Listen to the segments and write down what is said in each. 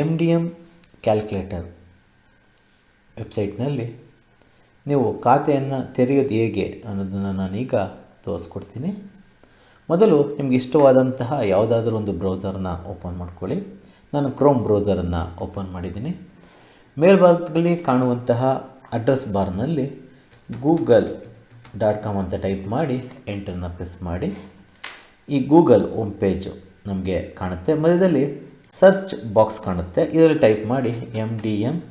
M D M calculator ವೆಬ್ಸೈಟ್ನಲ್ಲಿ ನೀವು ಖಾತೆಯನ್ನು ತೆರೆಯೋದು ಹೇಗೆ ಅನ್ನೋದನ್ನು ನಾನೀಗ ತೋರಿಸ್ಕೊಡ್ತೀನಿ. ಮೊದಲು ನಿಮ್ಗೆ ಇಷ್ಟವಾದಂತಹ ಯಾವುದಾದ್ರೂ ಒಂದು ಬ್ರೌಸರ್ನ ಓಪನ್ ಮಾಡ್ಕೊಳ್ಳಿ. ನಾನು ಕ್ರೋಮ್ ಬ್ರೌಸರನ್ನು ಓಪನ್ ಮಾಡಿದ್ದೀನಿ. ಮೇಲ್ಭಾಗದಲ್ಲಿ ಕಾಣುವಂತಹ ಅಡ್ರೆಸ್ ಬಾರ್ನಲ್ಲಿ ಗೂಗಲ್ ಡಾಟ್ ಕಾಮ್ ಅಂತ ಟೈಪ್ ಮಾಡಿ ಎಂಟರ್ನ ಪ್ರೆಸ್ ಮಾಡಿ. ಈ ಗೂಗಲ್ ಹೋಮ್ ಪೇಜು ನಮಗೆ ಕಾಣುತ್ತೆ. ಮಧ್ಯದಲ್ಲಿ ಸರ್ಚ್ ಬಾಕ್ಸ್ ಕಾಣುತ್ತೆ. ಇದರಲ್ಲಿ ಟೈಪ್ ಮಾಡಿ ಎಂ ಡಿ ಎಂ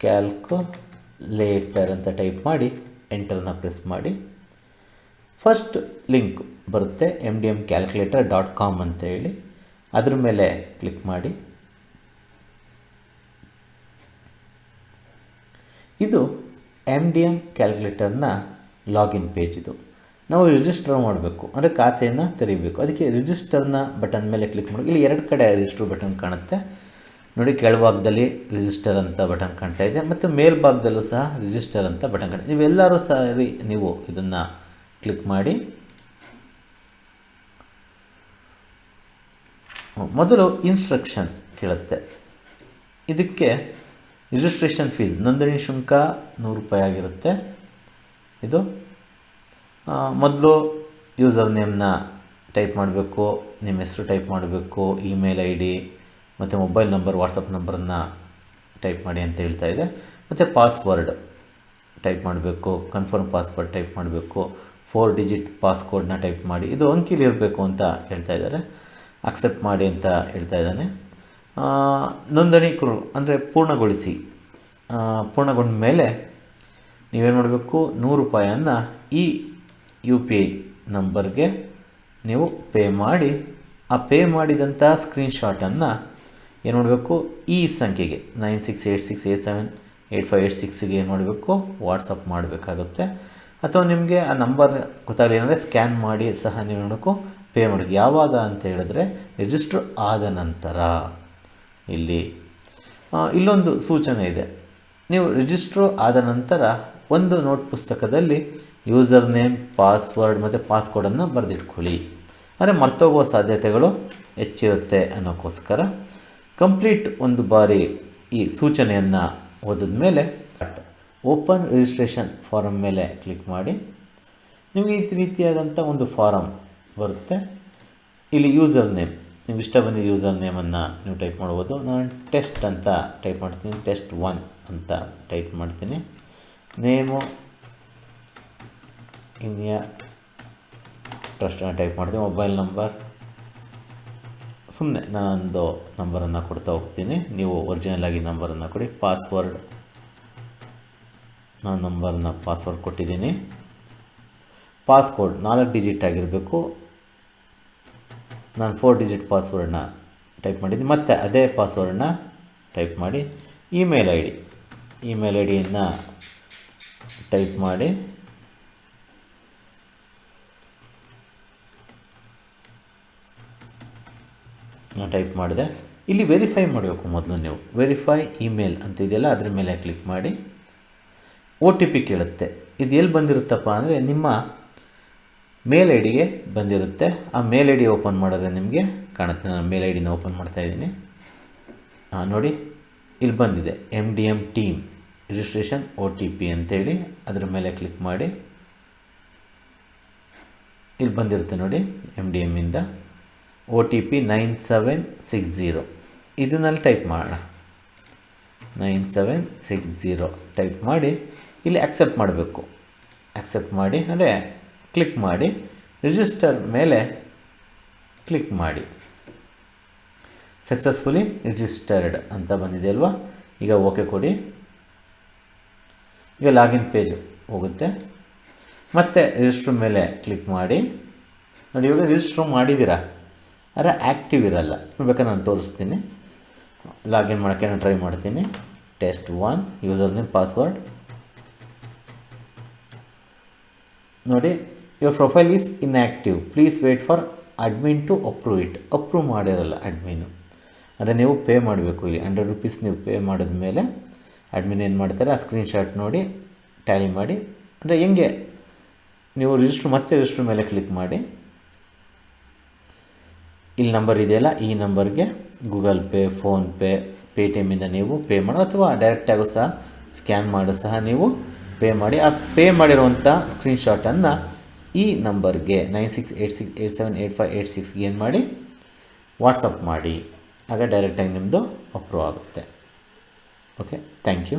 ಕ್ಯಾಲ್ಕುಲೇಟರ್ ಅಂತ ಟೈಪ್ ಮಾಡಿ ಎಂಟರ್ನ ಪ್ರೆಸ್ ಮಾಡಿ. ಫಸ್ಟ್ ಲಿಂಕ್ ಬರುತ್ತೆ M D M calculator dot com ಅಂತ ಹೇಳಿ. ಅದ್ರ ಮೇಲೆ ಕ್ಲಿಕ್ ಮಾಡಿ. ಇದು ಎಂ ಡಿ ಎಂ ಕ್ಯಾಲ್ಕುಲೇಟರ್ನ ಲಾಗಿನ್ ಪೇಜ್ ಇದು. ನಾವು ರಿಜಿಸ್ಟರ್ ಮಾಡಬೇಕು. ಅಂದರೆ ಖಾತೆಯನ್ನು ತೆರೀಬೇಕು. ಅದಕ್ಕೆ ರಿಜಿಸ್ಟರ್ನ ಬಟನ್ ಮೇಲೆ ಕ್ಲಿಕ್ ಮಾಡಿ. ಇಲ್ಲಿ ಎರಡು ಕಡೆ ರಿಜಿಸ್ಟರ್ ಬಟನ್ ಕಾಣುತ್ತೆ. ನೋಡಿ, ಕೆಳಭಾಗದಲ್ಲಿ ರಿಜಿಸ್ಟರ್ ಅಂತ ಬಟನ್ ಕಾಣ್ತಾ ಇದೆ. ಮತ್ತು ಮೇಲ್ಭಾಗದಲ್ಲೂ ಸಹ ರಿಜಿಸ್ಟರ್ ಅಂತ ಬಟನ್ ಕಾಣ್ತಾ ನೀವೆಲ್ಲರೂ ಸರಿ ನೀವು ಇದನ್ನು ಕ್ಲಿಕ್ ಮಾಡಿ. ಮೊದಲು ಇನ್ಸ್ಟ್ರಕ್ಷನ್ ಕೇಳುತ್ತೆ. ಇದಕ್ಕೆ ರಿಜಿಸ್ಟ್ರೇಷನ್ ಫೀಸ್ ನೋಂದಣಿ ಶುಲ್ಕ ನೂರು ರೂಪಾಯಿ ಆಗಿರುತ್ತೆ. ಇದು ಮೊದಲು ಯೂಸರ್ ನೇಮ್ನ ಟೈಪ್ ಮಾಡಬೇಕು, ನಿಮ್ಮ ಹೆಸರು ಟೈಪ್ ಮಾಡಬೇಕು ಇಮೇಲ್ ಐ ಡಿ ಮತ್ತು ಮೊಬೈಲ್ ನಂಬರ್ ವಾಟ್ಸಪ್ ನಂಬರನ್ನು ಟೈಪ್ ಮಾಡಿ ಅಂತ ಹೇಳ್ತಾ ಇದೆ. ಮತ್ತು ಪಾಸ್ವರ್ಡ್ ಟೈಪ್ ಮಾಡಬೇಕು ಕನ್ಫರ್ಮ್ ಪಾಸ್ವರ್ಡ್ ಟೈಪ್ ಮಾಡಬೇಕು ಫೋರ್ ಡಿಜಿಟ್ ಪಾಸ್ಕೋಡ್ನ ಟೈಪ್ ಮಾಡಿ, ಇದು ಅಂಕಿಲಿ ಇರಬೇಕು ಅಂತ ಹೇಳ್ತಾ ಇದ್ದಾರೆ. ಅಕ್ಸೆಪ್ಟ್ ಮಾಡಿ ಅಂತ ಹೇಳ್ತಾ ಇದ್ದಾನೆ. ನೋಂದಣಿಕರು ಅಂದರೆ ಪೂರ್ಣಗೊಳಿಸಿ ಪೂರ್ಣಗೊಂಡ ಮೇಲೆ ನೀವೇನು ಮಾಡಬೇಕು? ನೂರು ರೂಪಾಯಿಯನ್ನು ಈ ಯು ಪಿ ಐ ನಂಬರ್ಗೆ ನೀವು ಪೇ ಮಾಡಿ, ಆ ಪೇ ಮಾಡಿದಂಥ ಸ್ಕ್ರೀನ್ಶಾಟನ್ನು ಏನು ಮಾಡಬೇಕು, ಈ ಸಂಖ್ಯೆಗೆ nine six eight six eight seven eight five eight ಸಿಕ್ಸ್ಗೆ ಏನು ಮಾಡಬೇಕು, ವಾಟ್ಸಪ್ ಮಾಡಬೇಕಾಗುತ್ತೆ. ಅಥವಾ ನಿಮಗೆ ಆ ನಂಬರ್ ಗೊತ್ತಾಗಲಿ ಏನಂದರೆ ಸ್ಕ್ಯಾನ್ ಮಾಡಿ ಸಹ ನೀವು ಮಾಡಬೇಕು, ಪೇ ಮಾಡಿ ಯಾವಾಗ ಅಂತ ಹೇಳಿದ್ರೆ ರಿಜಿಸ್ಟರ್ ಆದ ನಂತರ ಇಲ್ಲಿ ಇಲ್ಲೊಂದು ಸೂಚನೆ ಇದೆ. ನೀವು ರಿಜಿಸ್ಟ್ರು ಆದ ನಂತರ ಒಂದು ನೋಟ್ ಪುಸ್ತಕದಲ್ಲಿ ಯೂಸರ್ ನೇಮ್, ಪಾಸ್ವರ್ಡ್ ಮತ್ತು ಪಾಸ್ಕೋಡನ್ನು ಬರೆದಿಟ್ಕೊಳ್ಳಿ. ಅಂದರೆ ಮರ್ತೋಗುವ ಸಾಧ್ಯತೆಗಳು ಹೆಚ್ಚಿರುತ್ತೆ ಅನ್ನೋಕ್ಕೋಸ್ಕರ ಕಂಪ್ಲೀಟ್ ಒಂದು ಬಾರಿ ಈ ಸೂಚನೆಯನ್ನು ಓದಿದ ಮೇಲೆ ಓಪನ್ ರಿಜಿಸ್ಟ್ರೇಷನ್ ಫಾರಮ್ ಮೇಲೆ ಕ್ಲಿಕ್ ಮಾಡಿ. ನಿಮಗೆ ಈ ರೀತಿಯಾದಂಥ ಒಂದು ಫಾರಮ್ ಬರುತ್ತೆ. ಇಲ್ಲಿ ಯೂಸರ್ ನೇಮ್, ನಿಮ್ಗೆ ಇಷ್ಟ ಬಂದಿದ್ದ ಯೂಸರ್ ನೇಮನ್ನು ನೀವು ಟೈಪ್ ಮಾಡ್ಬೋದು. ನಾನು ಟೆಸ್ಟ್ ಅಂತ ಟೈಪ್ ಮಾಡ್ತೀನಿ. ಟೆಸ್ಟ್ ಒನ್ ಅಂತ ಟೈಪ್ ಮಾಡ್ತೀನಿ. ನೇಮು. ಇನ್ಯಾ. ಟ್ರಸ್ಟ್ ಟೈಪ್ ಮಾಡ್ತೀನಿ. Mobile number. ಸುಮ್ಮನೆ ನಾನೊಂದು ನಂಬರನ್ನು ಕೊಡ್ತಾ ಹೋಗ್ತೀನಿ. ನೀವು ಒರಿಜಿನಲ್ ಆಗಿ ನಂಬರನ್ನು ಕೊಡಿ. ಪಾಸ್ವರ್ಡ್. ನಾನು ನಂಬರನ್ನ ಪಾಸ್ವರ್ಡ್ ಕೊಟ್ಟಿದ್ದೀನಿ. ಪಾಸ್ಕೋಡ್ ನಾಲ್ಕು ಡಿಜಿಟ್ ಆಗಿರಬೇಕು. ನಾನು ಫೋರ್ ಡಿಜಿಟ್ ಪಾಸ್ವರ್ಡನ್ನ ಟೈಪ್ ಮಾಡಿದ್ದೀನಿ. ಮತ್ತು ಅದೇ ಪಾಸ್ವರ್ಡನ್ನ ಟೈಪ್ ಮಾಡಿ. Email I D email I ಡಿಯನ್ನು type ಮಾಡಿ. ಟೈಪ್ ಮಾಡಿದೆ. ಇಲ್ಲಿ ವೆರಿಫೈ ಮಾಡಬೇಕು ಮೊದಲು ನೀವು. ವೆರಿಫೈ ಇಮೇಲ್ ಅಂತ ಇದೆಯಲ್ಲ, ಅದ್ರ ಮೇಲೆ ಕ್ಲಿಕ್ ಮಾಡಿ. ಒ ಟಿ ಪಿ ಕೇಳುತ್ತೆ. ಇದು ಎಲ್ಲಿ ಬಂದಿರುತ್ತಪ್ಪ ಅಂದರೆ ನಿಮ್ಮ ಮೇಲ್ ಐ ಡಿಗೆ ಬಂದಿರುತ್ತೆ. ಆ ಮೇಲ್ ಐ ಡಿ ಓಪನ್ ಮಾಡಿದ್ರೆ ನಿಮಗೆ ಕಾಣುತ್ತೆ. ನಾನು ಮೇಲ್ ಐ ಡಿನ ಓಪನ್ ಮಾಡ್ತಾಯಿದ್ದೀನಿ ನೋಡಿ, ಇಲ್ಲಿ ಬಂದಿದೆ. M D M team registration, O T P ಅಂತೇಳಿ ಅದ್ರ ಮೇಲೆ ಕ್ಲಿಕ್ ಮಾಡಿ. ಇಲ್ಲಿ ಬಂದಿರುತ್ತೆ ನೋಡಿ M D ಎಮ್ಮಿಂದ O T P nine seven six zero. ಇದನ್ನಲ್ಲಿ type ಮಾಡೋಣ. Nine seven six zero. Type ಮಾಡಿ, ಇಲ್ಲಿ ಆಕ್ಸೆಪ್ಟ್ ಮಾಡಬೇಕು. ಆಕ್ಸೆಪ್ಟ್ ಮಾಡಿ, ಅಂದರೆ ಕ್ಲಿಕ್ ಮಾಡಿ, ರಿಜಿಸ್ಟರ್ ಮೇಲೆ ಕ್ಲಿಕ್ ಮಾಡಿ. ಸಕ್ಸಸ್ಫುಲಿ ರಿಜಿಸ್ಟರ್ಡ್ ಅಂತ ಬಂದಿದೆ ಅಲ್ವಾ? ಈಗ ಓಕೆ ಕೊಡಿ. ಈಗ ಲಾಗಿನ್ ಪೇಜ್ ಹೋಗುತ್ತೆ. ಮತ್ತು ರಿಜಿಸ್ಟ್ರ್ ಮೇಲೆ ಕ್ಲಿಕ್ ಮಾಡಿ. ನೋಡಿ, ಇವಾಗ ರಿಜಿಸ್ಟ್ರ್ ಮಾಡಿದ್ದೀರಾ ಆದರೆ ಆ್ಯಕ್ಟಿವ್ ಇರಲ್ಲ. ಬೇಕಾದ್ರೆ ನಾನು ತೋರಿಸ್ತೀನಿ. ಲಾಗಿನ್ ಮಾಡೋಕ್ಕೆ ನಾನು ಟ್ರೈ ಮಾಡ್ತೀನಿ. Test one user name password ನೋಡಿ your profile is inactive please wait for admin to approve it approve ಮಾಡಿರಲ್ಲ ಅಡ್ಮಿನು ಅಂದರೆ ನೀವು ಪೇ ಮಾಡಬೇಕು ಇಲ್ಲಿ. ಹಂಡ್ರೆಡ್ ರುಪೀಸ್ ನೀವು ಪೇ ಮಾಡಿದ್ಮೇಲೆ ಅಡ್ಮಿನ್ ಏನು ಮಾಡ್ತಾರೆ, ಆ ಸ್ಕ್ರೀನ್ಶಾಟ್ ನೋಡಿ ಟ್ಯಾಲಿ ಮಾಡಿ, ಅಂದರೆ ಹೆಂಗೆ ನೀವು ರಿಜಿಸ್ಟ್ರ್ ಮತ್ತೆ ರಿಜಿಸ್ಟ್ರ್ ಮೇಲೆ ಕ್ಲಿಕ್ ಮಾಡಿ. ಇಲ್ಲಿ ನಂಬರ್ ಇದೆಯಲ್ಲ, ಈ ನಂಬರ್ಗೆ ಗೂಗಲ್ ಪೇ ಫೋನ್ಪೇ ಪೇ ಟಿ ಎಮ್ಮಿಂದ ನೀವು ಪೇ ಮಾಡೋ, ಅಥವಾ ಡೈರೆಕ್ಟಾಗೂ ಸಹ ಸ್ಕ್ಯಾನ್ ಮಾಡೋ ಸಹ ನೀವು ಪೇ ಮಾಡಿ. ಆ ಪೇ ಮಾಡಿರುವಂಥ ಸ್ಕ್ರೀನ್ಶಾಟನ್ನು ಈ ನಂಬರ್ಗೆ nine six eight six eight seven eight five eight ಸಿಕ್ಸ್ಗೆ ಏನು ಮಾಡಿ ವಾಟ್ಸಪ್ ಮಾಡಿ. ಆಗ ಡೈರೆಕ್ಟಾಗಿ ನಿಮ್ಮದು ಅಪ್ರೂವ್ ಆಗುತ್ತೆ. Okay thank you